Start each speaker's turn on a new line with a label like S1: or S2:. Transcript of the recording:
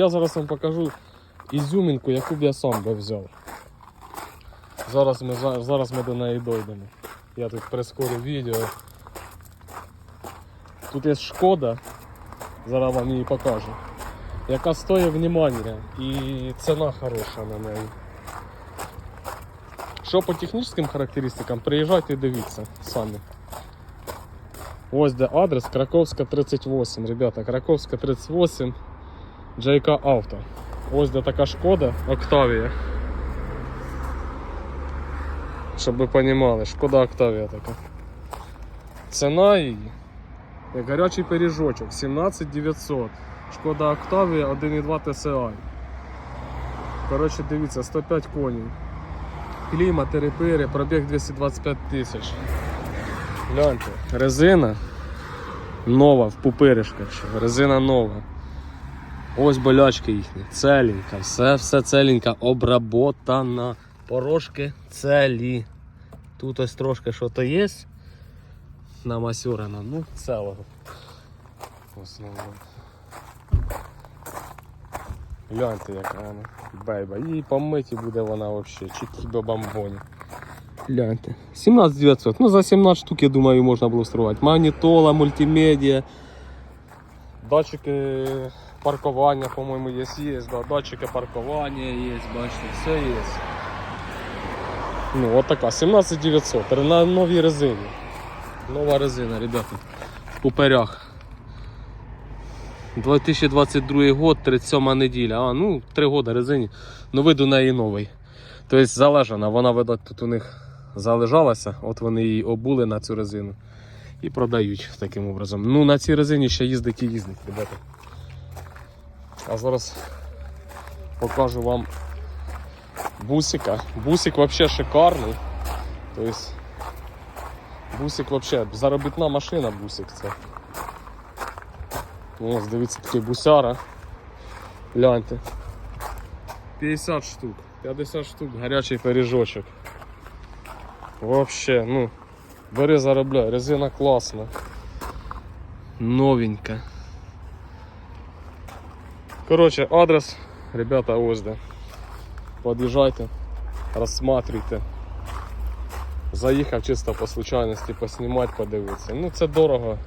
S1: Я зараз вам покажу ізюмінку, яку б я сам би взяв. Зараз ми, за- зараз ми до неї дійдемо. Я тут прискорю відео. Тут є шкода, зараз вам її покажу. Яка стоїть внимання і ціна хороша на неї. Що по технічним характеристикам, приїжджайте і дивіться самі. Ось де адрес Краковська 38. Ребята, Краковська 38. JK Auto. Ось де така шкода Октавія. Щоб ви розуміли, шкода Октавія така. Ціна її, як гарячий пиріжочок, 17900. Шкода Октавія 1.2 TSI. Коротше, дивіться, 105 коней. Клімат, репири, пробіг 225 тисяч. Гляньте, резина нова в пупиришках. Резина нова. Ось болячки їхні, целенька, все, все целенька, обработана. Порошки целі. Тут ось трошки що то є. Намасюрено, ну, целого. В основному. Гляньте, яка вона бейба. І помиті буде вона взагалі, чікі до бомбоні. Гляньте. 17900. Ну за 17 штук, я думаю, можна було встроювати. Магнітола, мультимедіа. Датчики паркування, по-моєму, є, є, да. датчики паркування є, бачите, все є. Ну, от така, 17900, на новій резині. Нова резина, ребята. В куперях. 2022 год, 37 неділя. А, ну, 3 роки резині. Ну, вид у неї новий. Тобто залежана, вона видать тут у них залежалася, от вони її обули на цю резину і продають таким образом. Ну на цій резині ще їздить і їздить, ребята. А зараз покажу вам бусика. Бусик вообще шикарний. Тобто бусик вообще заробітна машина бусик це. Ось, дивіться, такий бусяра. Гляньте. 50 штук. 50 штук гарячий пиріжочок. Вообще, ну, бери заробляй, резина класна. Новенька. Короче, адрес, ребята, ось. Подъезжайте, розсматривайте. Заїхав чисто по случайності поснімати, подивитися. Ну це дорого,